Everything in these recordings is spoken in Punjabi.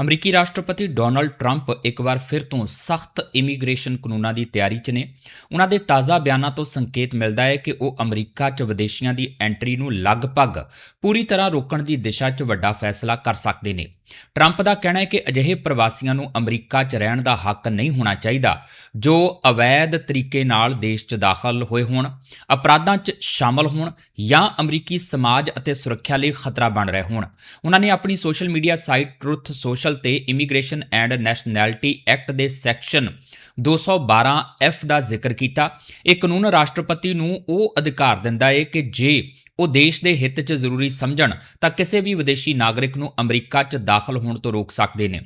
ਅਮਰੀਕੀ ਰਾਸ਼ਟਰਪਤੀ ਡੋਨਲਡ ਟਰੰਪ ਇੱਕ ਵਾਰ ਫਿਰ ਤੋਂ ਸਖਤ ਇਮੀਗ੍ਰੇਸ਼ਨ ਕਾਨੂੰਨਾਂ ਦੀ ਤਿਆਰੀ 'ਚ ਨੇ। ਉਹਨਾਂ ਦੇ ਤਾਜ਼ਾ ਬਿਆਨਾਂ ਤੋਂ ਸੰਕੇਤ ਮਿਲਦਾ ਹੈ ਕਿ ਉਹ ਅਮਰੀਕਾ 'ਚ ਵਿਦੇਸ਼ੀਆਂ ਦੀ ਐਂਟਰੀ ਨੂੰ ਲਗਭਗ ਪੂਰੀ ਤਰ੍ਹਾਂ ਰੋਕਣ ਦੀ ਦਿਸ਼ਾ 'ਚ ਵੱਡਾ ਫੈਸਲਾ ਕਰ ਸਕਦੇ ਨੇ। ਟਰੰਪ ਦਾ ਕਹਿਣਾ ਹੈ ਕਿ ਅਜਿਹੇ ਪ੍ਰਵਾਸੀਆਂ ਨੂੰ ਅਮਰੀਕਾ 'ਚ ਰਹਿਣ ਦਾ ਹੱਕ ਨਹੀਂ ਹੋਣਾ ਚਾਹੀਦਾ, ਜੋ ਅਵੈਧ ਤਰੀਕੇ ਨਾਲ ਦੇਸ਼ 'ਚ ਦਾਖਲ ਹੋਏ ਹੋਣ, ਅਪਰਾਧਾਂ 'ਚ ਸ਼ਾਮਲ ਹੋਣ ਜਾਂ ਅਮਰੀਕੀ ਸਮਾਜ ਅਤੇ ਸੁਰੱਖਿਆ ਲਈ ਖਤਰਾ ਬਣ ਰਹੇ ਹੋਣ। ਉਹਨਾਂ ਨੇ ਆਪਣੀ social media site Truth Social ਤੇ ਇਮੀਗ੍ਰੇਸ਼ਨ ਐਂਡ ਨੈਸ਼ਨੈਲਿਟੀ ਐਕਟ ਦੇ ਸੈਕਸ਼ਨ 212 ਐਫ ਦਾ ਜ਼ਿਕਰ ਕੀਤਾ। ਇਹ ਕਾਨੂੰਨ ਰਾਸ਼ਟਰਪਤੀ ਨੂੰ ਉਹ ਅਧਿਕਾਰ ਦਿੰਦਾ ਹੈ ਕਿ ਜੇ ਉਹ ਦੇਸ਼ ਦੇ ਹਿੱਤ 'ਚ ਜ਼ਰੂਰੀ ਸਮਝਣ ਤਾਂ ਕਿਸੇ ਵੀ ਵਿਦੇਸ਼ੀ ਨਾਗਰਿਕ ਨੂੰ ਅਮਰੀਕਾ 'ਚ ਦਾਖਲ ਹੋਣ ਤੋਂ ਰੋਕ ਸਕਦੇ ਨੇ।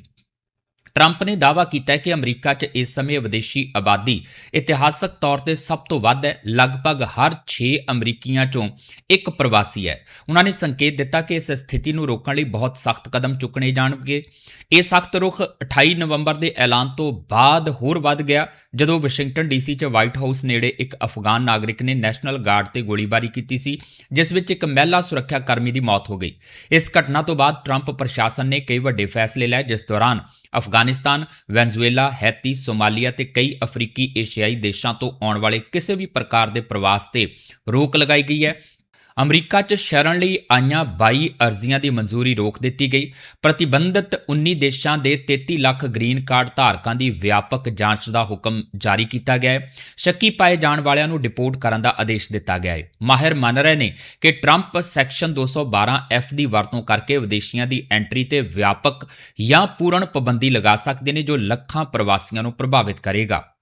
ਟਰੰਪ ਨੇ ਦਾਅਵਾ ਕੀਤਾ ਹੈ ਕਿ ਅਮਰੀਕਾ 'ਚ ਇਸ ਸਮੇਂ ਵਿਦੇਸ਼ੀ ਆਬਾਦੀ ਇਤਿਹਾਸਕ ਤੌਰ ਤੇ ਸਭ ਤੋਂ ਵੱਧ ਹੈ, ਲਗਭਗ ਹਰ 6 ਅਮਰੀਕੀਆਂ 'ਚੋਂ ਇੱਕ ਪ੍ਰਵਾਸੀ ਹੈ। ਉਹਨਾਂ ਨੇ ਸੰਕੇਤ ਦਿੱਤਾ ਕਿ ਇਸ ਸਥਿਤੀ ਨੂੰ ਰੋਕਣ ਲਈ ਬਹੁਤ ਸਖਤ ਕਦਮ ਚੁੱਕਣੇ ਜਾਣਗੇ। ਇਹ ਸਖਤ ਰੁਖ 28 ਨਵੰਬਰ ਦੇ ਐਲਾਨ ਤੋਂ ਬਾਅਦ ਹੋਰ ਵੱਧ ਗਿਆ, ਜਦੋਂ ਵਾਸ਼ਿੰਗਟਨ ਡੀਸੀ 'ਚ ਵਾਈਟ ਹਾਊਸ ਨੇੜੇ ਇੱਕ ਅਫਗਾਨ ਨਾਗਰਿਕ ਨੇ ਨੈਸ਼ਨਲ ਗਾਰਡ ਤੇ ਗੋਲੀਬਾਰੀ ਕੀਤੀ ਸੀ, ਜਿਸ ਵਿੱਚ ਇੱਕ ਮਹਿਲਾ ਸੁਰੱਖਿਆ ਕਰਮੀ ਦੀ ਮੌਤ ਹੋ ਗਈ। ਇਸ ਘਟਨਾ ਤੋਂ ਬਾਅਦ ਟਰੰਪ ਪ੍ਰਸ਼ਾਸਨ ਨੇ ਕਈ ਵੱਡੇ ਫੈਸਲੇ ਲਏ, ਜਿਸ ਦੌਰਾਨ ਅਫਗਾਨਿਸਤਾਨ, ਵੈਨਜ਼ੂਏਲਾ, ਹੈਤੀ, ਸੋਮਾਲੀਆ ਤੇ ਕਈ ਅਫਰੀਕੀ ਏਸ਼ੀਆਈ ਦੇਸ਼ਾਂ ਤੋਂ ਆਉਣ ਵਾਲੇ ਕਿਸੇ ਵੀ ਪ੍ਰਕਾਰ ਦੇ ਪ੍ਰਵਾਸ ਤੇ ਰੋਕ ਲਗਾਈ ਗਈ ਹੈ। ਅਮਰੀਕਾ 'ਚ ਸ਼ਰਨ ਲਈ ਆਈਆਂ 22 ਅਰਜ਼ੀਆਂ ਦੀ ਮਨਜ਼ੂਰੀ ਰੋਕ ਦਿੱਤੀ ਗਈ। ਪ੍ਰਤੀਬੰਧਿਤ 19 ਦੇਸ਼ਾਂ ਦੇ 33 ਲੱਖ ਗ੍ਰੀਨ ਕਾਰਡ ਧਾਰਕਾਂ ਦੀ ਵਿਆਪਕ ਜਾਂਚ ਦਾ ਹੁਕਮ ਜਾਰੀ ਕੀਤਾ ਗਿਆ ਹੈ। ਸ਼ੱਕੀ ਪਾਏ ਜਾਣ ਵਾਲਿਆਂ ਨੂੰ ਡਿਪੋਰਟ ਕਰਨ ਦਾ ਆਦੇਸ਼ ਦਿੱਤਾ ਗਿਆ ਹੈ। ਮਾਹਿਰ ਮੰਨ ਰਹੇ ਨੇ ਕਿ ਟਰੰਪ ਸੈਕਸ਼ਨ 212 ਐਫ ਦੀ ਵਰਤੋਂ ਕਰਕੇ ਵਿਦੇਸ਼ੀਆਂ ਦੀ ਐਂਟਰੀ ਤੇ ਵਿਆਪਕ ਜਾਂ ਪੂਰਨ ਪਾਬੰਦੀ ਲਗਾ ਸਕਦੇ ਨੇ, ਜੋ ਲੱਖਾਂ ਪ੍ਰਵਾਸੀਆਂ ਨੂੰ ਪ੍ਰਭਾਵਿਤ ਕਰੇਗਾ।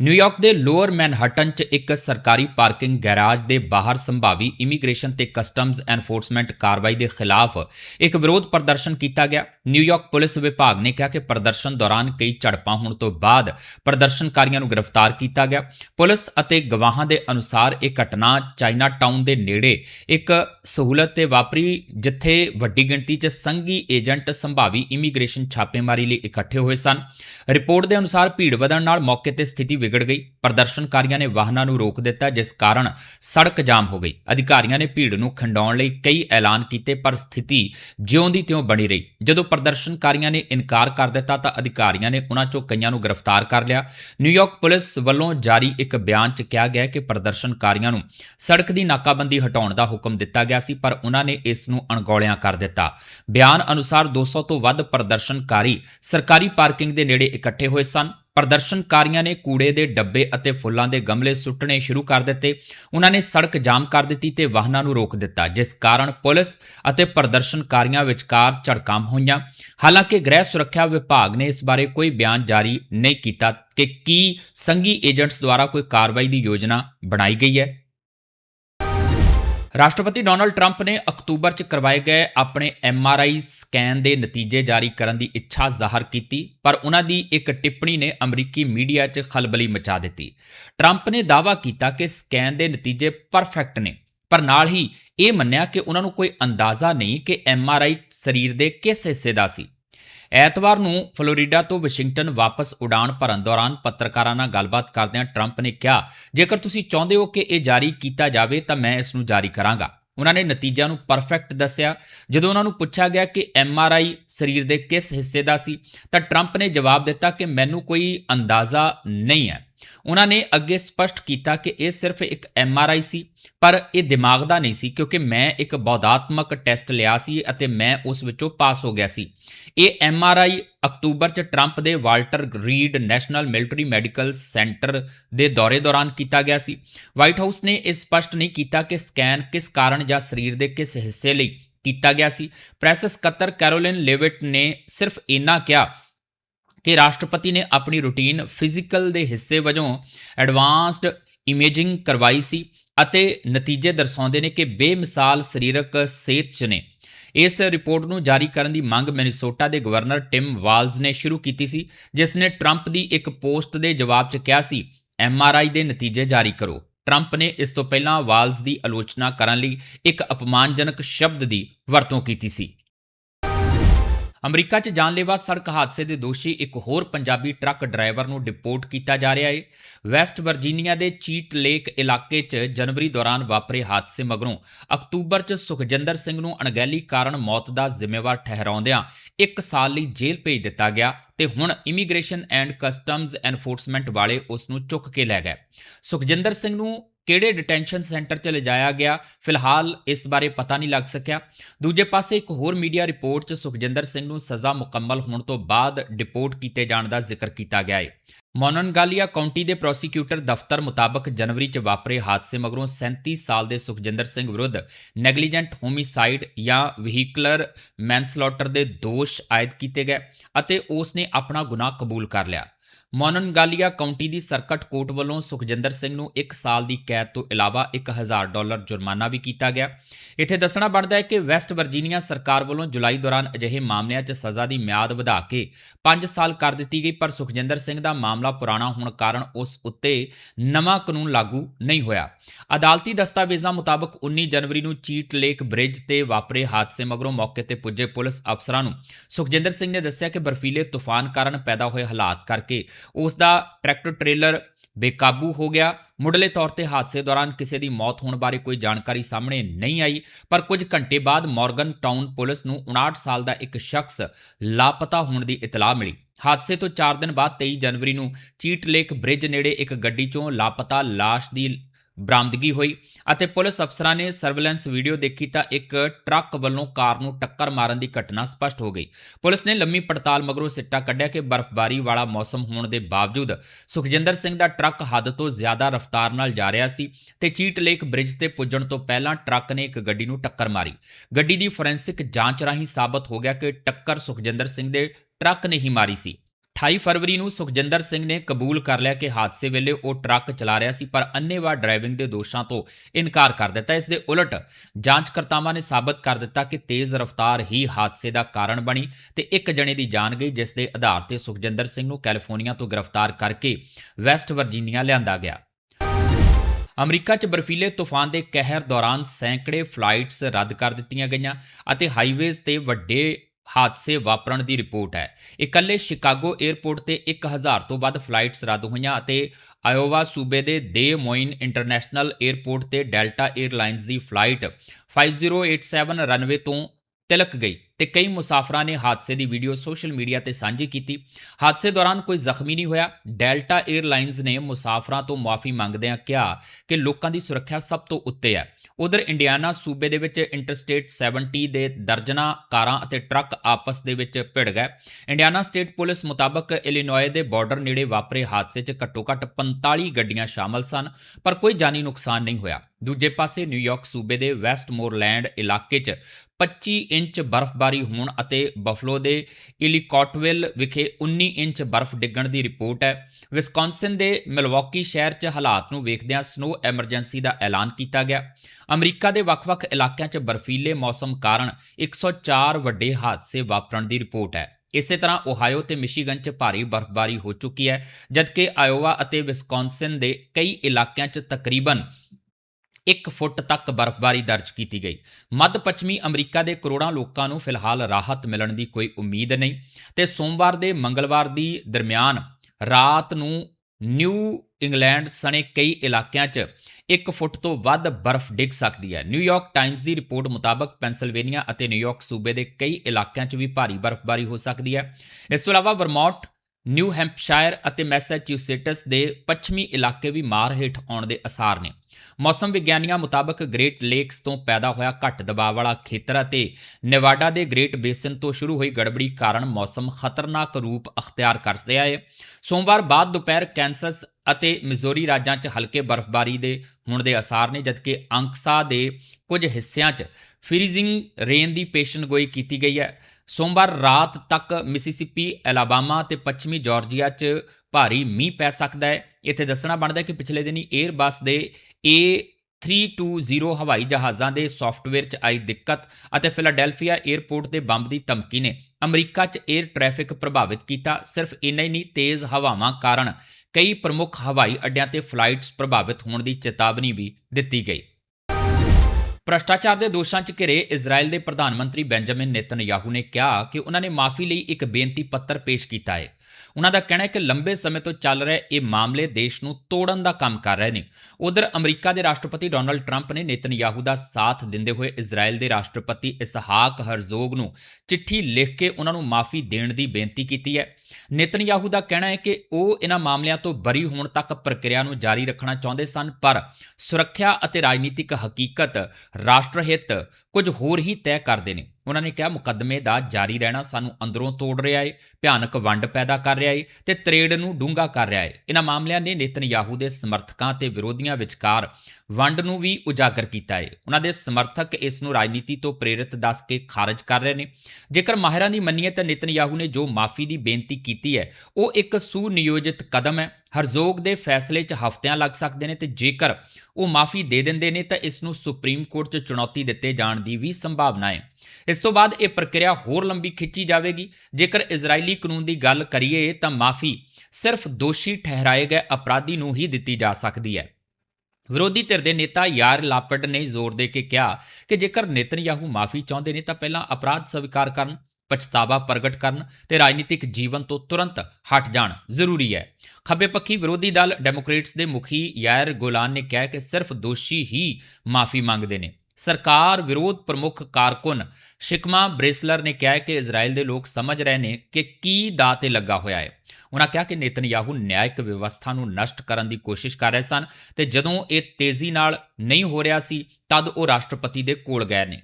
ਨਿਊਯਾਰਕ ਦੇ ਲੋਅਰ ਮੈਨਹਟਨ 'ਚ ਇੱਕ ਸਰਕਾਰੀ ਪਾਰਕਿੰਗ ਗੈਰਾਜ ਦੇ ਬਾਹਰ ਸੰਭਾਵੀ ਇਮੀਗ੍ਰੇਸ਼ਨ ਤੇ ਕਸਟਮਜ਼ ਐਨਫੋਰਸਮੈਂਟ ਕਾਰਵਾਈ ਦੇ ਖਿਲਾਫ ਇੱਕ ਵਿਰੋਧ ਪ੍ਰਦਰਸ਼ਨ ਕੀਤਾ ਗਿਆ। ਨਿਊਯਾਰਕ ਪੁਲਿਸ ਵਿਭਾਗ ਨੇ ਕਿਹਾ ਕਿ ਪ੍ਰਦਰਸ਼ਨ ਦੌਰਾਨ ਕਈ ਝੜਪਾਂ ਹੋਣ ਤੋਂ ਬਾਅਦ ਪ੍ਰਦਰਸ਼ਨਕਾਰੀਆਂ ਨੂੰ ਗ੍ਰਿਫਤਾਰ ਕੀਤਾ ਗਿਆ। ਪੁਲਿਸ ਅਤੇ ਗਵਾਹਾਂ ਦੇ ਅਨੁਸਾਰ ਇਹ ਘਟਨਾ ਚਾਈਨਾ ਟਾਊਨ ਦੇ ਨੇੜੇ ਇੱਕ ਸਹੂਲਤ ਤੇ ਵਾਪਰੀ, ਜਿੱਥੇ ਵੱਡੀ ਗਿਣਤੀ 'ਚ ਸੰਘੀ ਏਜੰਟ ਸੰਭਾਵੀ ਇਮੀਗ੍ਰੇਸ਼ਨ ਛਾਪੇਮਾਰੀ ਲਈ ਇਕੱਠੇ ਹੋਏ ਸਨ। ਰਿਪੋਰਟ ਦੇ ਅਨੁਸਾਰ ਭੀੜ ਵਧਣ ਨਾਲ ਮੌਕੇ ਤੇ ਸਥਿਤੀ ਵਿਗੜ ਗਈ। ਪ੍ਰਦਰਸ਼ਨਕਾਰੀਆਂ ਨੇ ਵਾਹਨਾਂ ਨੂੰ ਰੋਕ ਦਿੱਤਾ, ਜਿਸ ਕਾਰਨ ਸੜਕ ਜਾਮ ਹੋ ਗਈ। ਅਧਿਕਾਰੀਆਂ ਨੇ ਭੀੜ ਨੂੰ ਖੰਡਾਉਣ ਲਈ ਕਈ ਐਲਾਨ ਕੀਤੇ, ਪਰ ਸਥਿਤੀ ਜਿਉਂ ਦੀ ਤਿਉਂ ਬਣੀ ਰਹੀ। ਜਦੋਂ ਪ੍ਰਦਰਸ਼ਨਕਾਰੀਆਂ ਨੇ ਇਨਕਾਰ ਕਰ ਦਿੱਤਾ, ਤਾਂ ਅਧਿਕਾਰੀਆਂ ਨੇ ਉਹਨਾਂ ਚੋਂ ਕਈਆਂ ਨੂੰ ਗ੍ਰਿਫਤਾਰ ਕਰ ਲਿਆ। ਨਿਊਯਾਰਕ ਪੁਲਿਸ ਵੱਲੋਂ ਜਾਰੀ ਇੱਕ ਬਿਆਨ 'ਚ ਕਿਹਾ ਗਿਆ ਕਿ ਪ੍ਰਦਰਸ਼ਨਕਾਰੀਆਂ ਨੂੰ ਸੜਕ ਦੀ ਨਾਕਾਬੰਦੀ ਹਟਾਉਣ ਦਾ ਹੁਕਮ ਦਿੱਤਾ ਗਿਆ ਸੀ, ਪਰ ਉਹਨਾਂ ਨੇ ਇਸ ਨੂੰ ਅਣਗੌਲਿਆਂ ਕਰ ਦਿੱਤਾ। ਬਿਆਨ ਅਨੁਸਾਰ 200 ਤੋਂ ਵੱਧ ਪ੍ਰਦਰਸ਼ਨਕਾਰੀ ਸਰਕਾਰੀ ਪਾਰਕਿੰਗ ਦੇ ਨੇੜੇ ਇਕੱਠੇ ਹੋਏ ਸਨ। ਪ੍ਰਦਰਸ਼ਨਕਾਰੀਆਂ ਨੇ ਕੂੜੇ ਦੇ ਡੱਬੇ ਅਤੇ ਫੁੱਲਾਂ ਦੇ ਗਮਲੇ ਸੁੱਟਣੇ ਸ਼ੁਰੂ ਕਰ ਦਿੱਤੇ। ਉਹਨਾਂ ਨੇ ਸੜਕ ਜਾਮ ਕਰ ਦਿੱਤੀ ਤੇ ਵਾਹਨਾਂ ਨੂੰ ਰੋਕ ਦਿੱਤਾ, ਜਿਸ ਕਾਰਨ ਪੁਲਿਸ ਅਤੇ ਪ੍ਰਦਰਸ਼ਨਕਾਰੀਆਂ ਵਿਚਕਾਰ ਝੜਕਾਮ ਹੋਈਆਂ। ਹਾਲਾਂਕਿ ਗ੍ਰਹਿ ਸੁਰੱਖਿਆ ਵਿਭਾਗ ਨੇ ਇਸ ਬਾਰੇ ਕੋਈ ਬਿਆਨ ਜਾਰੀ ਨਹੀਂ ਕੀਤਾ ਕਿ ਕੀ ਸੰਘੀ ਏਜੰਟਸ ਦੁਆਰਾ ਕੋਈ ਕਾਰਵਾਈ ਦੀ ਯੋਜਨਾ ਬਣਾਈ ਗਈ ਹੈ। ਰਾਸ਼ਟਰਪਤੀ ਡੋਨਲਡ ਟਰੰਪ ਨੇ ਅਕਤੂਬਰ 'ਚ ਕਰਵਾਏ ਗਏ ਆਪਣੇ ਐਮਆਰਆਈ ਸਕੈਨ ਦੇ ਨਤੀਜੇ ਜਾਰੀ ਕਰਨ ਦੀ ਇੱਛਾ ਜ਼ਾਹਰ ਕੀਤੀ, ਪਰ ਉਹਨਾਂ ਦੀ ਇੱਕ ਟਿੱਪਣੀ ਨੇ ਅਮਰੀਕੀ ਮੀਡੀਆ 'ਚ ਖਲਬਲੀ ਮਚਾ ਦਿੱਤੀ। ਟਰੰਪ ਨੇ ਦਾਅਵਾ ਕੀਤਾ ਕਿ ਸਕੈਨ ਦੇ ਨਤੀਜੇ ਪਰਫੈਕਟ ਨੇ, ਪਰ ਨਾਲ ਹੀ ਇਹ ਮੰਨਿਆ ਕਿ ਉਹਨਾਂ ਨੂੰ ਕੋਈ ਅੰਦਾਜ਼ਾ ਨਹੀਂ ਕਿ ਐਮਆਰਆਈ ਸਰੀਰ ਦੇ ਕਿਸ ਹਿੱਸੇ ਦਾ ਸੀ। ਐਤਵਾਰ ਨੂੰ ਫਲੋਰੀਡਾ ਤੋਂ ਵਾਸ਼ਿੰਗਟਨ ਵਾਪਸ ਉਡਾਣ ਭਰਨ ਦੌਰਾਨ ਪੱਤਰਕਾਰਾਂ ਨਾਲ ਗੱਲਬਾਤ ਕਰਦਿਆਂ ਟਰੰਪ ਨੇ ਕਿਹਾ, ਜੇਕਰ ਤੁਸੀਂ ਚਾਹੁੰਦੇ ਹੋ ਕਿ ਇਹ ਜਾਰੀ ਕੀਤਾ ਜਾਵੇ, ਤਾਂ ਮੈਂ ਇਸ ਨੂੰ ਜਾਰੀ ਕਰਾਂਗਾ। ਉਹਨਾਂ ਨੇ ਨਤੀਜਿਆਂ ਨੂੰ ਪਰਫੈਕਟ ਦੱਸਿਆ। ਜਦੋਂ ਉਹਨਾਂ ਨੂੰ ਪੁੱਛਿਆ ਗਿਆ ਕਿ ਐੱਮ ਆਰ ਆਈ ਸਰੀਰ ਦੇ ਕਿਸ ਹਿੱਸੇ ਦਾ ਸੀ, ਤਾਂ ਟਰੰਪ ਨੇ ਜਵਾਬ ਦਿੱਤਾ ਕਿ ਮੈਨੂੰ ਕੋਈ ਅੰਦਾਜ਼ਾ ਨਹੀਂ ਹੈ। ਉਹਨਾਂ ਨੇ ਅੱਗੇ ਸਪਸ਼ਟ ਕੀਤਾ ਕਿ ਇਹ ਸਿਰਫ ਇੱਕ ਐਮਆਰਆਈ ਸੀ, ਪਰ ਇਹ ਦਿਮਾਗ ਦਾ ਨਹੀਂ ਸੀ, ਕਿਉਂਕਿ ਮੈਂ ਇੱਕ ਬੌਧਾਤਮਕ ਟੈਸਟ ਲਿਆ ਸੀ ਅਤੇ ਮੈਂ ਉਸ ਵਿੱਚੋਂ ਪਾਸ ਹੋ ਗਿਆ ਸੀ। ਇਹ ਐਮਆਰਆਈ ਅਕਤੂਬਰ 'ਚ ਟਰੰਪ ਦੇ Walter Reed National Military Medical Center ਦੇ ਦੌਰੇ ਦੌਰਾਨ ਕੀਤਾ ਗਿਆ ਸੀ। ਵਾਈਟ ਹਾਊਸ ਨੇ ਇਹ ਸਪਸ਼ਟ ਨਹੀਂ ਕੀਤਾ ਕਿ ਸਕੈਨ ਕਿਸ ਕਾਰਨ ਜਾਂ ਸਰੀਰ ਦੇ ਕਿਸ ਹਿੱਸੇ ਲਈ ਕੀਤਾ ਗਿਆ ਸੀ। ਪ੍ਰੈਸ ਸਕੱਤਰ ਕੈਰੋਲਿਨ ਲੇਵਿਟ ਨੇ ਸਿਰਫ ਇੰਨਾ ਕਿਹਾ ਕਿ ਰਾਸ਼ਟਰਪਤੀ ਨੇ ਆਪਣੀ ਰੂਟੀਨ ਫਿਜ਼ੀਕਲ ਦੇ ਹਿੱਸੇ ਵਜੋਂ ਐਡਵਾਂਸਡ ਇਮੇਜਿੰਗ ਕਰਵਾਈ ਸੀ ਅਤੇ ਨਤੀਜੇ ਦਰਸਾਉਂਦੇ ਨੇ ਕਿ ਬੇਮਿਸਾਲ ਸਰੀਰਕ ਸਿਹਤ 'ਚ ਨੇ। ਇਸ ਰਿਪੋਰਟ ਨੂੰ ਜਾਰੀ ਕਰਨ ਦੀ ਮੰਗ ਮੈਨੀਸੋਟਾ ਦੇ ਗਵਰਨਰ ਟਿਮ ਵਾਲਜ਼ ਨੇ ਸ਼ੁਰੂ ਕੀਤੀ ਸੀ, ਜਿਸ ਨੇ ਟਰੰਪ ਦੀ ਇੱਕ ਪੋਸਟ ਦੇ ਜਵਾਬ 'ਚ ਕਿਹਾ ਸੀ ਐਮਆਰਆਈ ਦੇ ਨਤੀਜੇ ਜਾਰੀ ਕਰੋ। ਟਰੰਪ ਨੇ ਇਸ ਤੋਂ ਪਹਿਲਾਂ ਵਾਲਜ਼ ਦੀ ਆਲੋਚਨਾ ਕਰਨ ਲਈ ਇੱਕ ਅਪਮਾਨਜਨਕ ਸ਼ਬਦ ਦੀ ਵਰਤੋਂ ਕੀਤੀ ਸੀ। ਅਮਰੀਕਾ 'ਚ ਜਾਨਲੇਵਾ ਸੜਕ ਹਾਦਸੇ ਦੇ ਦੋਸ਼ੀ ਇੱਕ ਹੋਰ ਪੰਜਾਬੀ ਟਰੱਕ ਡਰਾਈਵਰ ਨੂੰ ਡਿਪੋਰਟ ਕੀਤਾ ਜਾ ਰਿਹਾ ਹੈ ਵੈਸਟ ਵਰਜੀਨੀਆ ਦੇ ਚੀਟ ਲੇਕ ਇਲਾਕੇ 'ਚ ਜਨਵਰੀ ਦੌਰਾਨ ਵਾਪਰੇ ਹਾਦਸੇ ਮਗਰੋਂ ਅਕਤੂਬਰ 'ਚ ਸੁਖਜਿੰਦਰ ਸਿੰਘ ਨੂੰ ਅਣਗਹਿਲੀ ਕਾਰਨ ਮੌਤ ਦਾ ਜ਼ਿੰਮੇਵਾਰ ਠਹਿਰਾਉਂਦਿਆਂ 1 ਸਾਲ ਲਈ ਜੇਲ੍ਹ ਭੇਜ ਦਿੱਤਾ ਗਿਆ ਤੇ ਹੁਣ ਇਮੀਗ੍ਰੇਸ਼ਨ ਐਂਡ ਕਸਟਮਜ਼ ਐਨਫੋਰਸਮੈਂਟ ਵਾਲੇ ਉਸ ਨੂੰ ਚੁੱਕ ਕੇ ਲੈ ਗਏ। ਸੁਖਜਿੰਦਰ ਸਿੰਘ ਨੂੰ ਕਿਹੜੇ ਡਿਟੈਂਸ਼ਨ ਸੈਂਟਰ 'ਚ ਲਿਜਾਇਆ ਗਿਆ, ਫਿਲਹਾਲ ਇਸ ਬਾਰੇ ਪਤਾ ਨਹੀਂ ਲੱਗ ਸਕਿਆ। ਦੂਜੇ ਪਾਸੇ ਇੱਕ ਹੋਰ ਮੀਡੀਆ ਰਿਪੋਰਟ 'ਚ ਸੁਖਜਿੰਦਰ ਸਿੰਘ ਨੂੰ ਸਜ਼ਾ ਮੁਕੰਮਲ ਹੋਣ ਤੋਂ ਬਾਅਦ ਡਿਪੋਰਟ ਕੀਤੇ ਜਾਣ ਦਾ ਜ਼ਿਕਰ ਕੀਤਾ ਗਿਆ ਹੈ ਮੋਨਨਗਾਲੀਆ ਕਾਉਂਟੀ ਦੇ ਪ੍ਰੋਸੀਕਿਊਟਰ ਦਫ਼ਤਰ ਮੁਤਾਬਕ ਜਨਵਰੀ 'ਚ ਵਾਪਰੇ ਹਾਦਸੇ ਮਗਰੋਂ 37 ਸਾਲ ਦੇ ਸੁਖਜਿੰਦਰ ਸਿੰਘ ਵਿਰੁੱਧ ਨੈਗਲੀਜੈਂਟ ਹੋਮਿਸਾਈਡ ਜਾਂ ਵਹੀਕਲਰ ਮੈਨਸਲੌਟਰ ਦੇ ਦੋਸ਼ ਆਇਦ ਕੀਤੇ ਗਏ ਅਤੇ ਉਸ ਨੇ ਆਪਣਾ ਗੁਨਾਹ ਕਬੂਲ ਕਰ ਲਿਆ। ਮੋਨਨਗਾਲੀਆ ਕਾਉਂਟੀ ਦੀ ਸਰਕਟ ਕੋਰਟ ਵੱਲੋਂ ਸੁਖਜਿੰਦਰ ਸਿੰਘ ਨੂੰ 1 ਸਾਲ ਦੀ ਕੈਦ ਤੋਂ ਇਲਾਵਾ 1000 ਡਾਲਰ ਜੁਰਮਾਨਾ ਵੀ ਕੀਤਾ ਗਿਆ। ਇੱਥੇ ਦੱਸਣਾ ਬਣਦਾ ਹੈ ਕਿ ਵੈਸਟ ਵਰਜੀਨੀਆ ਸਰਕਾਰ ਵੱਲੋਂ ਜੁਲਾਈ ਦੌਰਾਨ ਅਜਿਹੇ ਮਾਮਲਿਆਂ 'ਚ ਸਜ਼ਾ ਦੀ ਮਿਆਦ ਵਧਾ ਕੇ 5 ਸਾਲ ਕਰ ਦਿੱਤੀ ਗਈ, ਪਰ ਸੁਖਜਿੰਦਰ ਸਿੰਘ ਦਾ ਮਾਮਲਾ ਪੁਰਾਣਾ ਹੋਣ ਕਾਰਨ ਉਸ ਉੱਤੇ ਨਵਾਂ ਕਾਨੂੰਨ ਲਾਗੂ ਨਹੀਂ ਹੋਇਆ। ਅਦਾਲਤੀ ਦਸਤਾਵੇਜ਼ਾਂ ਮੁਤਾਬਕ 19 ਜਨਵਰੀ ਨੂੰ ਚੀਟ ਲੇਕ ਬ੍ਰਿਜ ਤੇ ਵਾਪਰੇ ਹਾਦਸੇ ਮਗਰੋਂ ਮੌਕੇ ਤੇ ਪੁੱਜੇ ਪੁਲਿਸ ਅਫਸਰਾਂ ਨੂੰ ਸੁਖਜਿੰਦਰ ਸਿੰਘ ਨੇ ਦੱਸਿਆ ਕਿ ਬਰਫੀਲੇ ਤੂਫਾਨ ਕਾਰਨ ਪੈਦਾ ਹੋਏ ਹਾਲਾਤ ਕਰਕੇ ਉਸ ਦਾ ਟਰੈਕਟਰ ਟ੍ਰੇਲਰ ਬੇਕਾਬੂ ਹੋ ਗਿਆ। ਮੁੱਢਲੇ ਤੌਰ ਤੇ ਹਾਦਸੇ ਦੌਰਾਨ ਕਿਸੇ ਦੀ ਮੌਤ ਹੋਣ ਬਾਰੇ ਕੋਈ ਜਾਣਕਾਰੀ ਸਾਹਮਣੇ ਨਹੀਂ ਆਈ, ਪਰ ਕੁਝ ਘੰਟੇ ਬਾਅਦ ਮਾਰਗਨ ਟਾਊਨ ਪੁਲਿਸ ਨੂੰ 59 ਸਾਲ ਦਾ ਇੱਕ ਸ਼ਖਸ ਲਾਪਤਾ ਹੋਣ ਦੀ ਇਤਲਾਹ ਮਿਲੀ। ਹਾਦਸੇ ਤੋਂ 4 ਦਿਨ ਬਾਅਦ 23 ਜਨਵਰੀ ਨੂੰ ਚੀਟ ਲੇਕ ਬ੍ਰਿਜ ਨੇੜੇ ਇੱਕ ਗੱਡੀ 'ਚੋਂ ਲਾਪਤਾ ਲਾਸ਼ ਦੀ ਬਰਾਮਦਗੀ ਹੋਈ ਅਤੇ ਪੁਲਿਸ ਅਫਸਰਾਂ ਨੇ ਸਰਵੇਲੈਂਸ ਵੀਡੀਓ ਦੇਖੀ ਤਾਂ ਇੱਕ ਟਰੱਕ ਵੱਲੋਂ ਕਾਰ ਨੂੰ ਟੱਕਰ ਮਾਰਨ ਦੀ ਘਟਨਾ ਸਪਸ਼ਟ ਹੋ ਗਈ। ਪੁਲਿਸ ਨੇ ਲੰਮੀ ਪੜਤਾਲ ਮਗਰੋਂ ਸਿੱਟਾ ਕੱਢਿਆ ਕਿ ਬਰਫ਼ਬਾਰੀ ਵਾਲਾ ਮੌਸਮ ਹੋਣ ਦੇ ਬਾਵਜੂਦ ਸੁਖਜਿੰਦਰ ਸਿੰਘ ਦਾ ਟਰੱਕ ਹੱਦ ਤੋਂ ਜ਼ਿਆਦਾ ਰਫ਼ਤਾਰ ਨਾਲ ਜਾ ਰਿਹਾ ਸੀ ਤੇ ਚੀਟ ਲੇਕ ਬ੍ਰਿਜ ਤੇ ਪੁੱਜਣ ਤੋਂ ਪਹਿਲਾਂ ਟਰੱਕ ਨੇ ਇੱਕ ਗੱਡੀ ਨੂੰ ਟੱਕਰ ਮਾਰੀ। ਗੱਡੀ ਦੀ ਫੋਰੈਂਸਿਕ ਜਾਂਚ ਰਾਹੀਂ ਸਾਬਤ ਹੋ ਗਿਆ ਕਿ ਟੱਕਰ ਸੁਖਜਿੰਦਰ ਸਿੰਘ ਦੇ ਟਰੱਕ ਨੇ ਹੀ ਮਾਰੀ ਸੀ। 28 ਫਰਵਰੀ ਨੂੰ ਸੁਖਜਿੰਦਰ ਸਿੰਘ ਨੇ ਕਬੂਲ ਕਰ ਲਿਆ ਕਿ ਹਾਦਸੇ ਵੇਲੇ ਉਹ ਟਰੱਕ ਚਲਾ ਰਿਹਾ ਸੀ, ਪਰ ਅੰਨ੍ਹੇਵਾਹ ਡਰਾਈਵਿੰਗ ਦੇ ਦੋਸ਼ਾਂ ਤੋਂ ਇਨਕਾਰ ਕਰ ਦਿੱਤਾ। ਇਸ ਦੇ ਉਲਟ ਜਾਂਚਕਰਤਾਵਾਂ ਨੇ ਸਾਬਤ ਕਰ ਦਿੱਤਾ ਕਿ ਤੇਜ਼ ਰਫ਼ਤਾਰ ਹੀ ਹਾਦਸੇ ਦਾ ਕਾਰਨ ਬਣੀ ਤੇ ਇੱਕ ਜਣੇ ਦੀ ਜਾਨ ਗਈ, ਜਿਸ ਦੇ ਆਧਾਰ ਤੇ ਸੁਖਜਿੰਦਰ ਸਿੰਘ ਨੂੰ ਕੈਲੀਫੋਰਨੀਆ ਤੋਂ ਗ੍ਰਿਫਤਾਰ ਕਰਕੇ ਵੈਸਟ ਵਰਜੀਨੀਆ ਲਿਆਂਦਾ ਗਿਆ। ਅਮਰੀਕਾ 'ਚ ਬਰਫੀਲੇ ਤੂਫਾਨ ਦੇ ਕਹਿਰ ਦੌਰਾਨ ਸੈਂਕੜੇ ਫਲਾਈਟਸ ਰੱਦ ਕਰ ਦਿੱਤੀਆਂ ਗਈਆਂ ਅਤੇ ਹਾਈਵੇਜ਼ ਤੇ ਵੱਡੇ ਹਾਦਸੇ ਵਾਪਰਨ ਦੀ ਰਿਪੋਰਟ ਹੈ। ਇਕੱਲੇ ਸ਼ਿਕਾਗੋ 에ਅਰਪੋਰਟ ਤੇ 1000 ਤੋਂ ਵੱਧ ਫਲਾਈਟਸ ਰੱਦ ਹੋਈਆਂ ਅਤੇ ਆਇਓਵਾ ਸੂਬੇ ਦੇ ਦੇ ਮੋਇਨ ਇੰਟਰਨੈਸ਼ਨਲ 에ਅਰਪੋਰਟ ਤੇ ਡੈਲਟਾ 에ਅਰਲਾਈਨਸ ਦੀ ਫਲਾਈਟ 5087 ਰਨਵੇ ਤੋਂ ਤਿਲਕ ਗਈ ਤੇ ਕਈ ਮੁਸਾਫਰਾਂ ਨੇ ਹਾਦਸੇ ਦੀ ਵੀਡੀਓ ਸੋਸ਼ਲ ਮੀਡੀਆ ਤੇ ਸਾਂਝੀ ਕੀਤੀ। ਹਾਦਸੇ ਦੌਰਾਨ ਕੋਈ ਜ਼ਖਮੀ ਨਹੀਂ ਹੋਇਆ। ਡੈਲਟਾ 에ਅਰਲਾਈਨਸ ਨੇ ਮੁਸਾਫਰਾਂ ਤੋਂ ਮਾਫੀ ਮੰਗਦਿਆਂ ਕਿਹਾ ਕਿ ਲੋਕਾਂ ਦੀ ਸੁਰੱਖਿਆ ਸਭ ਤੋਂ ਉੱਤੇ ਹੈ। ਉਧਰ ਇੰਡੀਆਨਾ ਸੂਬੇ ਦੇ ਵਿੱਚ ਇੰਟਰਸਟੇਟ 70 ਦੇ ਦਰਜਨਾ ਕਾਰਾਂ ਅਤੇ ਟਰੱਕ ਆਪਸ ਦੇ ਵਿੱਚ ਭਿੜ ਗਏ। ਇੰਡੀਆਨਾ ਸਟੇਟ ਪੁਲਿਸ ਮੁਤਾਬਕ ਇਲੀਨੋਏ ਦੇ ਬਾਰਡਰ ਨੇੜੇ ਵਾਪਰੇ ਹਾਦਸੇ 'ਚ ਘੱਟੋ-ਘੱਟ 45 ਗੱਡੀਆਂ ਸ਼ਾਮਲ ਸਨ, ਪਰ ਕੋਈ ਜਾਨੀ ਨੁਕਸਾਨ ਨਹੀਂ ਹੋਇਆ। ਦੂਜੇ ਪਾਸੇ ਨਿਊਯਾਰਕ ਸੂਬੇ ਦੇ ਵੈਸਟਮੋਰਲੈਂਡ ਇਲਾਕੇ 'ਚ 25 ਇੰਚ ਬਰਫ਼ਬਾਰੀ ਹੋਣ ਅਤੇ ਬਫਲੋ ਦੇ ਇਲੀਕੌਟਵਿਲ ਵਿਖੇ 19 ਇੰਚ ਬਰਫ਼ ਡਿੱਗਣ ਦੀ ਰਿਪੋਰਟ ਹੈ। ਵਿਸਕੌਨਸਿਨ ਦੇ ਮਿਲਵਾਕੀ ਸ਼ਹਿਰ 'ਚ ਹਾਲਾਤ ਨੂੰ ਵੇਖਦਿਆਂ ਸਨੋ ਐਮਰਜੈਂਸੀ ਦਾ ਐਲਾਨ ਕੀਤਾ ਗਿਆ। ਅਮਰੀਕਾ ਦੇ ਵੱਖ-ਵੱਖ ਇਲਾਕਿਆਂ 'ਚ ਬਰਫੀਲੇ ਮੌਸਮ ਕਾਰਨ 104 ਵੱਡੇ ਹਾਦਸੇ ਵਾਪਰਨ ਦੀ ਰਿਪੋਰਟ ਹੈ। ਇਸੇ ਤਰ੍ਹਾਂ ਓਹਾਇਓ ਤੇ ਮਿਸ਼ੀਗਨ 'ਚ ਭਾਰੀ ਬਰਫ਼ਬਾਰੀ ਹੋ ਚੁੱਕੀ ਹੈ, ਜਦਕਿ ਆਇਓਵਾ ਅਤੇ ਵਿਸਕੌਨਸਿਨ ਦੇ ਕਈ ਇਲਾਕਿਆਂ 'ਚ ਤਕਰੀਬਨ 1 ਫੁੱਟ ਤੱਕ ਬਰਫ਼ਬਾਰੀ ਦਰਜ ਕੀਤੀ ਗਈ। ਮੱਧ ਪੱਛਮੀ ਅਮਰੀਕਾ ਦੇ ਕਰੋੜਾਂ ਲੋਕਾਂ ਨੂੰ ਫਿਲਹਾਲ ਰਾਹਤ ਮਿਲਣ ਦੀ ਕੋਈ ਉਮੀਦ ਨਹੀਂ ਤੇ ਸੋਮਵਾਰ ਦੇ ਮੰਗਲਵਾਰ ਦੀ ਦਰਮਿਆਨ ਰਾਤ ਨੂੰ ਨਿਊ ਇੰਗਲੈਂਡ ਸਣੇ ਕਈ ਇਲਾਕਿਆਂ 'ਚ 1 ਫੁੱਟ ਤੋਂ ਵੱਧ ਬਰਫ਼ ਡਿੱਗ ਸਕਦੀ ਹੈ। ਨਿਊਯਾਰਕ ਟਾਈਮਜ਼ ਦੀ ਰਿਪੋਰਟ ਮੁਤਾਬਕ ਪੈਂਸਿਲਵੇਨੀਆ ਅਤੇ ਨਿਊਯਾਰਕ ਸੂਬੇ ਦੇ ਕਈ ਇਲਾਕਿਆਂ 'ਚ ਵੀ ਭਾਰੀ ਬਰਫ਼ਬਾਰੀ ਹੋ ਸਕਦੀ ਹੈ। ਇਸ ਤੋਂ ਇਲਾਵਾ ਵਰਮੌਂਟ ਨਿਊ ਹੈਂਪਸ਼ਾਇਰ ਅਤੇ ਮੈਸਾਚਿਊਸੇਟਸ ਦੇ ਪੱਛਮੀ ਇਲਾਕੇ ਵੀ ਮਾਰ ਹੇਠ ਆਉਣ ਦੇ ਅਸਾਰ ਨੇ। ਮੌਸਮ ਵਿਗਿਆਨੀਆਂ ਮੁਤਾਬਕ ਗ੍ਰੇਟ ਲੇਕਸ ਤੋਂ ਪੈਦਾ ਹੋਇਆ ਘੱਟ ਦਬਾਅ ਵਾਲਾ ਖੇਤਰ ਅਤੇ ਨੇਵਾਡਾ ਦੇ ਗ੍ਰੇਟ ਬੇਸਿਨ ਤੋਂ ਸ਼ੁਰੂ ਹੋਈ ਗੜਬੜੀ ਕਾਰਨ ਮੌਸਮ ਖਤਰਨਾਕ ਰੂਪ ਅਖਤਿਆਰ ਕਰ ਰਿਹਾ ਹੈ। ਸੋਮਵਾਰ ਬਾਅਦ ਦੁਪਹਿਰ ਕੈਂਸਸ ਅਤੇ ਮਿਜ਼ੋਰੀ ਰਾਜਾਂ 'ਚ ਹਲਕੇ ਬਰਫ਼ਬਾਰੀ ਦੇ ਹੋਣ ਦੇ ਅਸਾਰ ਨੇ, ਜਦਕਿ ਅੰਕਸਾ ਦੇ ਕੁਝ ਹਿੱਸਿਆਂ 'ਚ ਫ੍ਰੀਜ਼ਿੰਗ ਰੇਨ ਦੀ ਪੇਸ਼ਨਗੋਈ ਕੀਤੀ ਗਈ ਹੈ। ਸੋਮਵਾਰ ਰਾਤ ਤੱਕ ਮਿਸੀਸਿਪੀ, ਅਲਾਬਾਮਾ ਤੇ ਪੱਛਮੀ ਜਾਰਜੀਆ 'ਚ ਭਾਰੀ ਮੀਂਹ ਪੈ ਸਕਦਾ ਹੈ। ਇੱਥੇ ਦੱਸਣਾ ਬਣਦਾ ਹੈ ਕਿ ਪਿਛਲੇ ਦਿਨੀ 에ਅਰਬਸ ਦੇ A320 ਹਵਾਈ ਜਹਾਜ਼ਾਂ ਦੇ ਸੌਫਟਵੇਅਰ 'ਚ ਆਈ ਦਿੱਕਤ ਅਤੇ ਫਿਲਾਡੈਲਫੀਆ 에ਅਰਪੋਰਟ ਦੇ ਬੰਬ ਦੀ ਧਮਕੀ ਨੇ ਅਮਰੀਕਾ 'ਚ 에ਅਰ ਟ੍ਰੈਫਿਕ ਪ੍ਰਭਾਵਿਤ ਕੀਤਾ। ਸਿਰਫ ਇੰਨਾ ਹੀ ਨਹੀਂ, ਤੇਜ਼ ਹਵਾਵਾਂ ਕਾਰਨ ਕਈ ਪ੍ਰਮੁੱਖ ਹਵਾਈ ਅੱਡਿਆਂ ਤੇ ਫਲਾਈਟਸ ਪ੍ਰਭਾਵਿਤ ਹੋਣ ਦੀ ਚੇਤਾਵਨੀ ਵੀ ਦਿੱਤੀ ਗਈ। ਭ੍ਰਸ਼ਟਾਚਾਰ ਦੇ ਦੋਸ਼ਾਂ 'ਚ ਘਿਰੇ ਇਜ਼ਰਾਈਲ ਦੇ ਪ੍ਰਧਾਨ ਮੰਤਰੀ ਬੈਂਜਾਮਿਨ ਨੇਤਨਯਾਹੂ ਨੇ ਕਿਹਾ ਕਿ ਉਹਨਾਂ ਨੇ ਮਾਫੀ ਲਈ ਇੱਕ ਬੇਨਤੀ ਪੱਤਰ ਪੇਸ਼ ਕੀਤਾ ਹੈ। ਉਹਨਾਂ ਦਾ ਕਹਿਣਾ ਹੈ ਕਿ ਲੰਬੇ ਸਮੇਂ ਤੋਂ ਚੱਲ ਰਹੇ ਇਹ ਮਾਮਲੇ ਦੇਸ਼ ਨੂੰ ਤੋੜਨ ਦਾ ਕੰਮ ਕਰ ਰਹੇ ਨੇ। ਉਧਰ ਅਮਰੀਕਾ ਦੇ ਰਾਸ਼ਟਰਪਤੀ ਡੋਨਲਡ ਟਰੰਪ ਨੇ ਨੇਤਨਯਾਹੂ ਦਾ ਸਾਥ ਦਿੰਦੇ ਹੋਏ ਇਜ਼ਰਾਈਲ ਦੇ ਰਾਸ਼ਟਰਪਤੀ ਇਸਹਾਕ ਹਰਜ਼ੋਗ ਨੂੰ ਚਿੱਠੀ ਲਿਖ ਕੇ ਉਹਨਾਂ ਨੂੰ ਮਾਫੀ ਦੇਣ ਦੀ ਬੇਨਤੀ ਕੀਤੀ ਹੈ। ਨੇਤਨਯਾਹੂ ਦਾ ਕਹਿਣਾ ਹੈ ਕਿ ਉਹ ਇਹਨਾਂ ਮਾਮਲਿਆਂ ਤੋਂ ਬਰੀ ਹੋਣ ਤੱਕ ਪ੍ਰਕਿਰਿਆ ਨੂੰ ਜਾਰੀ ਰੱਖਣਾ ਚਾਹੁੰਦੇ ਸਨ, ਪਰ ਸੁਰੱਖਿਆ ਅਤੇ ਰਾਜਨੀਤਿਕ ਹਕੀਕਤ ਰਾਸ਼ਟਰ ਹਿੱਤ ਕੁਝ ਹੋਰ ਹੀ ਤੈਅ ਕਰਦੇ ਨੇ। ਉਹਨਾਂ ਨੇ ਕਿਹਾ, ਮੁਕੱਦਮੇ ਦਾ ਜਾਰੀ ਰਹਿਣਾ ਸਾਨੂੰ ਅੰਦਰੋਂ ਤੋੜ ਰਿਹਾ ਏ, ਭਿਆਨਕ ਵੰਡ ਪੈਦਾ ਕਰ ਰਿਹਾ ਏ ਤੇ ਤਰੇੜ ਨੂੰ ਡੂੰਘਾ ਕਰ ਰਿਹਾ ਹੈ ਇਹਨਾਂ ਮਾਮਲਿਆਂ ਨੇ ਨੇਤਨਯਾਹੂ ਦੇ ਸਮਰਥਕਾਂ ਤੇ ਵਿਰੋਧੀਆਂ ਵਿਚਕਾਰ ਵੰਡ ਨੂੰ ਵੀ ਉਜਾਗਰ ਕੀਤਾ ਹੈ ਉਹਨਾਂ ਦੇ ਸਮਰਥਕ ਇਸ ਨੂੰ ਰਾਜਨੀਤੀ ਤੋਂ ਪ੍ਰੇਰਿਤ ਦੱਸ ਕੇ ਖਾਰਜ ਕਰ ਰਹੇ ਨੇ। ਜੇਕਰ ਮਾਹਿਰਾਂ ਦੀ ਮੰਨੀਏ ਤਾਂ ਨੇਤਨਯਾਹੂ ਨੇ ਜੋ ਮਾਫੀ ਦੀ ਬੇਨਤੀ ਕੀਤੀ ਹੈ, ਉਹ ਇੱਕ ਸੁਨਿਯੋਜਿਤ ਕਦਮ ਹੈ। ਹਰਜ਼ੋਗ ਦੇ ਫੈਸਲੇ 'ਚ ਹਫ਼ਤਿਆਂ ਲੱਗ ਸਕਦੇ ਨੇ ਤੇ ਜੇਕਰ ਉਹ ਮਾਫੀ ਦੇ ਦਿੰਦੇ ਨੇ ਤਾਂ ਇਸ ਨੂੰ ਸੁਪਰੀਮ ਕੋਰਟ 'ਚ ਚੁਣੌਤੀ ਦਿੱਤੇ ਜਾਣ ਦੀ ਵੀ ਸੰਭਾਵਨਾ ਹੈ। ਇਸ ਤੋਂ ਬਾਅਦ ਇਹ ਪ੍ਰਕਿਰਿਆ ਹੋਰ ਲੰਬੀ ਖਿੱਚੀ ਜਾਵੇਗੀ। ਜੇਕਰ ਇਜ਼ਰਾਈਲੀ ਕਾਨੂੰਨ ਦੀ ਗੱਲ ਕਰੀਏ ਤਾਂ ਮਾਫੀ ਸਿਰਫ ਦੋਸ਼ੀ ਠਹਿਰਾਏ ਗਏ ਅਪਰਾਧੀ ਨੂੰ ਹੀ ਦਿੱਤੀ ਜਾ ਸਕਦੀ ਹੈ। ਵਿਰੋਧੀ ਧਿਰ ਦੇ ਨੇਤਾ ਯਾਰ ਲਾਪਡ ਨੇ ਜ਼ੋਰ ਦੇ ਕੇ ਕਿਹਾ ਕਿ ਜੇਕਰ ਨੇਤਨਯਾਹੂ ਮਾਫੀ ਚਾਹੁੰਦੇ ਨੇ ਤਾਂ ਪਹਿਲਾਂ ਅਪਰਾਧ ਸਵੀਕਾਰ ਕਰਨ, ਪਛਤਾਵਾ ਪ੍ਰਗਟ ਕਰਨ ਤੇ ਰਾਜਨੀਤਿਕ ਜੀਵਨ ਤੋਂ ਤੁਰੰਤ ਹਟ ਜਾਣ ਜ਼ਰੂਰੀ ਹੈ। ਖੱਬੇ ਪੱਖੀ ਵਿਰੋਧੀ ਦਲ ਡੈਮੋਕ੍ਰੇਟਸ ਦੇ ਮੁਖੀ ਯਾਇਰ ਗੋਲਾਨ ਨੇ ਕਿਹਾ ਕਿ ਸਿਰਫ ਦੋਸ਼ੀ ਹੀ ਮਾਫੀ ਮੰਗਦੇ ਨੇ। ਸਰਕਾਰ ਵਿਰੋਧ ਪ੍ਰਮੁੱਖ ਕਾਰਕੁਨ ਸ਼ਿਕਮਾ ਬ੍ਰੇਸਲਰ ਨੇ ਕਿਹਾ ਕਿ ਇਜ਼ਰਾਈਲ ਦੇ ਲੋਕ ਸਮਝ ਰਹੇ ਨੇ ਕਿ ਕੀ ਦਾਅ ਤੇ ਲੱਗਾ ਹੋਇਆ ਹੈ। ਉਹਨਾਂ ਕਿਹਾ ਕਿ ਨੇਤਨਯਾਹੂ ਨਿਆਇਕ ਵਿਵਸਥਾ ਨੂੰ ਨਸ਼ਟ ਕਰਨ ਦੀ ਕੋਸ਼ਿਸ਼ ਕਰ ਰਹੇ ਸਨ ਤੇ ਜਦੋਂ ਇਹ ਤੇਜ਼ੀ ਨਾਲ ਨਹੀਂ ਹੋ ਰਿਹਾ ਸੀ, ਤਦ ਉਹ ਰਾਸ਼ਟਰਪਤੀ ਦੇ ਕੋਲ ਗਏ ਨੇ।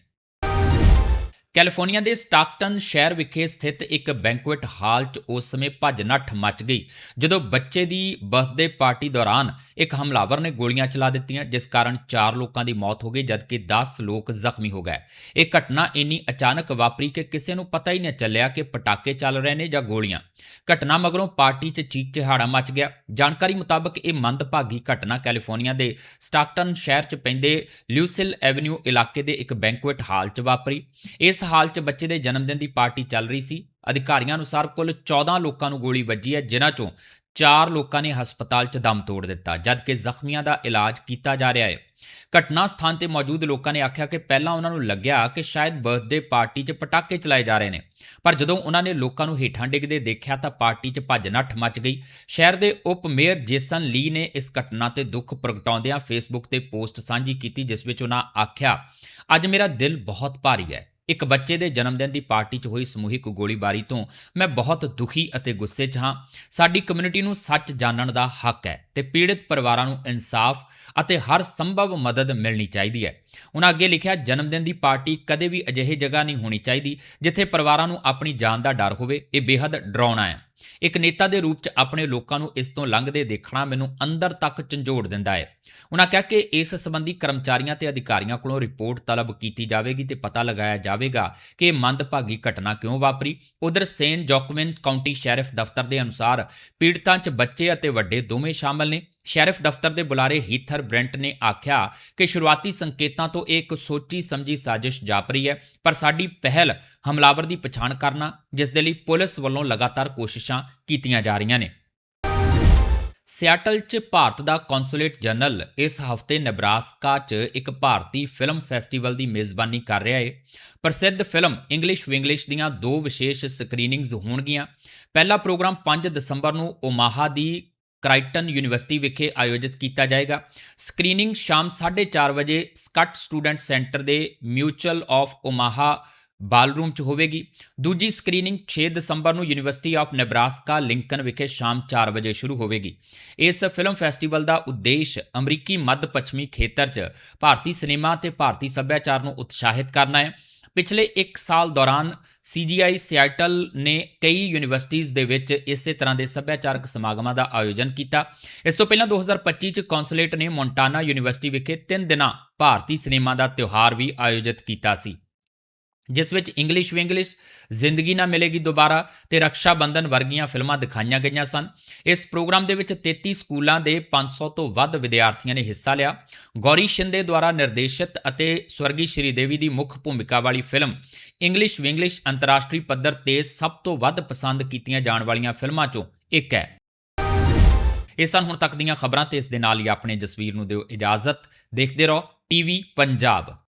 ਕੈਲੀਫੋਰਨੀਆ ਦੇ ਸਟਾਕਟਨ ਸ਼ਹਿਰ ਵਿਖੇ ਸਥਿਤ ਇੱਕ ਬੈਂਕੁਏਟ ਹਾਲ 'ਚ ਉਸ ਸਮੇਂ ਭੱਜ-ਨੱਠ ਮਚ ਗਈ, ਜਦੋਂ ਬੱਚੇ ਦੀ ਬਰਥਡੇ ਪਾਰਟੀ ਦੌਰਾਨ ਇੱਕ ਹਮਲਾਵਰ ਨੇ ਗੋਲੀਆਂ ਚਲਾ ਦਿੱਤੀਆਂ, ਜਿਸ ਕਾਰਨ 4 ਲੋਕਾਂ ਦੀ ਮੌਤ ਹੋ ਗਈ, ਜਦਕਿ 10 ਲੋਕ ਜ਼ਖਮੀ ਹੋ ਗਏ। ਇਹ ਘਟਨਾ ਇੰਨੀ ਅਚਾਨਕ ਵਾਪਰੀ ਕਿ ਕਿਸੇ ਨੂੰ ਪਤਾ ਹੀ ਨਹੀਂ ਚੱਲਿਆ ਕਿ ਪਟਾਕੇ ਚੱਲ ਰਹੇ ਨੇ ਜਾਂ ਗੋਲੀਆਂ। ਘਟਨਾ ਮਗਰੋਂ ਪਾਰਟੀ 'ਚ ਚੀਕ ਚਿਹਾੜਾ ਮਚ ਗਿਆ। ਜਾਣਕਾਰੀ ਮੁਤਾਬਕ ਇਹ ਮੰਦਭਾਗੀ ਘਟਨਾ ਕੈਲੀਫੋਰਨੀਆ ਦੇ ਸਟਾਕਟਨ ਸ਼ਹਿਰ 'ਚ ਪੈਂਦੇ ਲਿਊਸਿਲ ਐਵਨਿਊ ਇਲਾਕੇ ਦੇ ਇੱਕ ਬੈਂਕੁਏਟ ਹਾਲ 'ਚ ਵਾਪਰੀ। ਇਸ ਹਾਲ 'ਚ ਬੱਚੇ ਦੇ ਜਨਮ ਦਿਨ ਦੀ ਪਾਰਟੀ ਚੱਲ ਰਹੀ ਸੀ। ਅਧਿਕਾਰੀਆਂ ਅਨੁਸਾਰ ਕੁੱਲ 14 ਲੋਕਾਂ ਨੂੰ ਗੋਲੀ ਵੱਜੀ ਹੈ, ਜਿਨ੍ਹਾਂ 'ਚੋਂ 4 ਲੋਕਾਂ ਨੇ ਹਸਪਤਾਲ 'ਚ ਦਮ ਤੋੜ ਦਿੱਤਾ, ਜਦਕਿ ਜ਼ਖਮੀਆਂ ਦਾ ਇਲਾਜ ਕੀਤਾ ਜਾ ਰਿਹਾ ਹੈ। ਘਟਨਾ ਸਥਾਨ ਤੇ ਮੌਜੂਦ ਲੋਕਾਂ ਨੇ ਆਖਿਆ ਕਿ ਪਹਿਲਾਂ ਉਹਨਾਂ ਨੂੰ ਲੱਗਿਆ ਕਿ ਸ਼ਾਇਦ ਬਰਥਡੇ ਪਾਰਟੀ 'ਚ ਪਟਾਕੇ ਚਲਾਏ ਜਾ ਰਹੇ ਨੇ, ਪਰ ਜਦੋਂ ਉਹਨਾਂ ਨੇ ਲੋਕਾਂ ਨੂੰ ਹੇਠਾਂ ਡਿੱਗਦੇ ਦੇਖਿਆ ਤਾਂ ਪਾਰਟੀ 'ਚ ਭੱਜ ਨੱਠ ਮਚ ਗਈ। ਸ਼ਹਿਰ ਦੇ ਉਪ ਮੇਅਰ ਜੇਸਨ ਲੀ ਨੇ ਇਸ ਘਟਨਾ ਤੇ ਦੁੱਖ ਪ੍ਰਗਟਾਉਂਦਿਆਂ ਫੇਸਬੁੱਕ ਤੇ ਪੋਸਟ ਸਾਂਝੀ ਕੀਤੀ, ਜਿਸ ਵਿੱਚ ਉਹਨਾਂ ਆਖਿਆ, ਅੱਜ ਮੇਰਾ ਦਿਲ ਬਹੁਤ ਭਾਰੀ ਹੈ। ਇੱਕ ਬੱਚੇ ਦੇ ਜਨਮ ਦਿਨ ਦੀ ਪਾਰਟੀ 'ਚ ਹੋਈ ਸਮੂਹਿਕ ਗੋਲੀਬਾਰੀ ਤੋਂ ਮੈਂ ਬਹੁਤ ਦੁਖੀ ਅਤੇ ਗੁੱਸੇ 'ਚ ਹਾਂ। ਸਾਡੀ ਕਮਿਊਨਿਟੀ ਨੂੰ ਸੱਚ ਜਾਣਨ ਦਾ ਹੱਕ ਹੈ ਤੇ ਪੀੜਤ ਪਰਿਵਾਰਾਂ ਨੂੰ ਇਨਸਾਫ ਅਤੇ ਹਰ ਸੰਭਵ ਮਦਦ ਮਿਲਣੀ ਚਾਹੀਦੀ ਹੈ। ਉਹਨਾਂ ਅੱਗੇ ਲਿਖਿਆ, ਜਨਮ ਦਿਨ ਦੀ ਪਾਰਟੀ ਕਦੇ ਵੀ ਅਜਿਹੇ ਜਗ੍ਹਾ ਨਹੀਂ ਹੋਣੀ ਚਾਹੀਦੀ ਜਿੱਥੇ ਪਰਿਵਾਰਾਂ ਨੂੰ ਆਪਣੀ ਜਾਨ ਦਾ ਡਰ ਹੋਵੇ। ਇਹ ਬੇहद ਡਰਾਉਣਾ ਹੈ। ਇੱਕ ਨੇਤਾ ਦੇ ਰੂਪ 'ਚ ਆਪਣੇ ਲੋਕਾਂ ਨੂੰ ਇਸ ਤੋਂ ਲੰਘਦੇ ਦੇਖਣਾ ਮੈਨੂੰ ਅੰਦਰ ਤੱਕ ਝੰਜੋੜ ਦਿੰਦਾ ਹੈ। ਉਹਨਾਂ ਕਿਹਾ ਕਿ ਇਸ ਸੰਬੰਧੀ ਕਰਮਚਾਰੀਆਂ ਤੇ ਅਧਿਕਾਰੀਆਂ ਕੋਲੋਂ ਰਿਪੋਰਟ ਤਲਬ ਕੀਤੀ ਜਾਵੇਗੀ ਤੇ ਪਤਾ ਲਗਾਇਆ ਜਾਵੇਗਾ ਕਿ ਇਹ ਮੰਦਭਾਗੀ ਘਟਨਾ ਕਿਉਂ ਵਾਪਰੀ। ਉਧਰ ਸੇਨ ਜੋਕਵਿਨ ਕਾਉਂਟੀ ਸ਼ੈਰਿਫ ਦਫ਼ਤਰ ਦੇ ਅਨੁਸਾਰ ਪੀੜਤਾਂ 'ਚ ਬੱਚੇ ਅਤੇ ਵੱਡੇ ਦੋਵੇਂ ਸ਼ਾਮਲ ਨੇ। ਸ਼ੈਰਿਫ ਦਫ਼ਤਰ ਦੇ ਬੁਲਾਰੇ ਹੀਥਰ ਬ੍ਰੈਂਟ ਨੇ ਆਖਿਆ ਕਿ ਸ਼ੁਰੂਆਤੀ ਸੰਕੇਤਾਂ ਤੋਂ ਇਹ ਇੱਕ ਸੋਚੀ ਸਮਝੀ ਸਾਜ਼ਿਸ਼ ਜਾਪ ਰਹੀ ਹੈ, ਪਰ ਸਾਡੀ ਪਹਿਲ ਹਮਲਾਵਰ ਦੀ ਪਛਾਣ ਕਰਨਾ, ਜਿਸ ਦੇ ਲਈ ਪੁਲਿਸ ਵੱਲੋਂ ਲਗਾਤਾਰ ਕੋਸ਼ਿਸ਼ਾਂ ਕੀਤੀਆਂ ਜਾ ਰਹੀਆਂ ਨੇ। ਸਿਆਟਲ 'ਚ ਭਾਰਤ ਦਾ ਕੌਂਸੂਲੇਟ ਜਨਰਲ ਇਸ ਹਫ਼ਤੇ ਨੇਬਰਾਸਕਾ 'ਚ ਇੱਕ ਭਾਰਤੀ ਫਿਲਮ ਫੈਸਟੀਵਲ ਦੀ ਮੇਜ਼ਬਾਨੀ ਕਰ ਰਿਹਾ ਹੈ ਪ੍ਰਸਿੱਧ ਫਿਲਮ ਇੰਗਲਿਸ਼ ਵਿੰਗਲਿਸ਼ ਦੀਆਂ ਦੋ ਵਿਸ਼ੇਸ਼ ਸਕਰੀਨਿੰਗਜ਼ ਹੋਣਗੀਆਂ। ਪਹਿਲਾ ਪ੍ਰੋਗਰਾਮ 5 ਦਸੰਬਰ ਨੂੰ ਓਮਾਹਾ ਦੀ ਕ੍ਰਾਈਟਨ ਯੂਨੀਵਰਸਿਟੀ ਵਿਖੇ ਆਯੋਜਿਤ ਕੀਤਾ ਜਾਏਗਾ। ਸਕਰੀਨਿੰਗ ਸ਼ਾਮ 4:30 ਵਜੇ ਸਕਟ ਸਟੂਡੈਂਟ ਸੈਂਟਰ ਦੇ ਮਿਊਚੁਅਲ ਆਫ ਓਮਾਹਾ ਬਾਲਰੂਮ 'ਚ ਹੋਵੇਗੀ। ਦੂਜੀ ਸਕਰੀਨਿੰਗ 6 ਦਸੰਬਰ ਨੂੰ ਯੂਨੀਵਰਸਿਟੀ ਆਫ ਨੇਬਰਾਸਕਾ, ਲਿੰਕਨ ਵਿਖੇ ਸ਼ਾਮ 4 ਵਜੇ ਸ਼ੁਰੂ ਹੋਵੇਗੀ। ਇਸ ਫਿਲਮ ਫੈਸਟੀਵਲ ਦਾ ਉਦੇਸ਼ ਅਮਰੀਕੀ ਮੱਧ ਪੱਛਮੀ ਖੇਤਰ 'ਚ ਭਾਰਤੀ ਸਿਨੇਮਾ ਤੇ ਭਾਰਤੀ ਸੱਭਿਆਚਾਰ ਨੂੰ ਉਤਸ਼ਾਹਿਤ ਕਰਨਾ ਹੈ। ਪਿਛਲੇ 1 ਸਾਲ ਦੌਰਾਨ ਸੀਜੀਆਈ ਸਿਆਟਲ ਨੇ ਕਈ ਯੂਨੀਵਰਸਿਟੀਆਂ ਦੇ ਵਿੱਚ ਇਸੇ ਤਰ੍ਹਾਂ ਦੇ ਸੱਭਿਆਚਾਰਕ ਸਮਾਗਮਾਂ ਦਾ ਆਯੋਜਨ ਕੀਤਾ। ਇਸ ਤੋਂ ਪਹਿਲਾਂ 2025 ਚ ਕੌਂਸੂਲੇਟ ਨੇ ਮੌਂਟਾਨਾ ਯੂਨੀਵਰਸਿਟੀ ਵਿਖੇ 3 ਦਿਨਾਂ ਭਾਰਤੀ ਸਿਨੇਮਾ ਦਾ ਤਿਉਹਾਰ ਵੀ ਆਯੋਜਿਤ ਕੀਤਾ ਸੀ। ਜਿਸ ਵਿੱਚ ਇੰਗਲਿਸ਼ ਵਿੰਗਲਿਸ਼ ਜ਼ਿੰਦਗੀ ਨਾ ਮਿਲੇਗੀ ਦੁਬਾਰਾ ਤੇ ਰੱਖਿਆ ਬੰਧਨ ਵਰਗੀਆਂ ਫਿਲਮਾਂ ਦਿਖਾਈਆਂ ਗਈਆਂ ਸਨ। ਇਸ ਪ੍ਰੋਗਰਾਮ ਦੇ ਵਿੱਚ 33 ਸਕੂਲਾਂ ਦੇ 500 ਤੋਂ ਵੱਧ ਵਿਦਿਆਰਥੀਆਂ ਨੇ ਹਿੱਸਾ ਲਿਆ। ਗੌਰੀ ਸ਼ਿੰਦੇ ਦੁਆਰਾ ਨਿਰਦੇਸ਼ਿਤ ਅਤੇ ਸਵਰਗੀ ਸ਼੍ਰੀ ਦੇਵੀ ਦੀ ਮੁੱਖ ਭੂਮਿਕਾ ਵਾਲੀ ਫਿਲਮ ਇੰਗਲਿਸ਼ ਵਿੰਗਲਿਸ਼ ਅੰਤਰਰਾਸ਼ਟਰੀ ਪੱਧਰ ਤੇ ਸਭ ਤੋਂ ਵੱਧ ਪਸੰਦ ਕੀਤੀਆਂ ਜਾਣ ਵਾਲੀਆਂ ਫਿਲਮਾਂ ਚੋਂ ਇੱਕ ਹੈ। ਇਹ ਸਨ ਹੁਣ ਤੱਕ ਦੀਆਂ ਖਬਰਾਂ ਤੇ ਇਸ ਦੇ ਨਾਲ ਹੀ ਆਪਣੇ ਜਸਵੀਰ ਨੂੰ ਦਿਓ ਇਜਾਜ਼ਤ। ਦੇਖਦੇ ਰਹੋ, ਟੀਵੀ ਪੰਜਾਬ।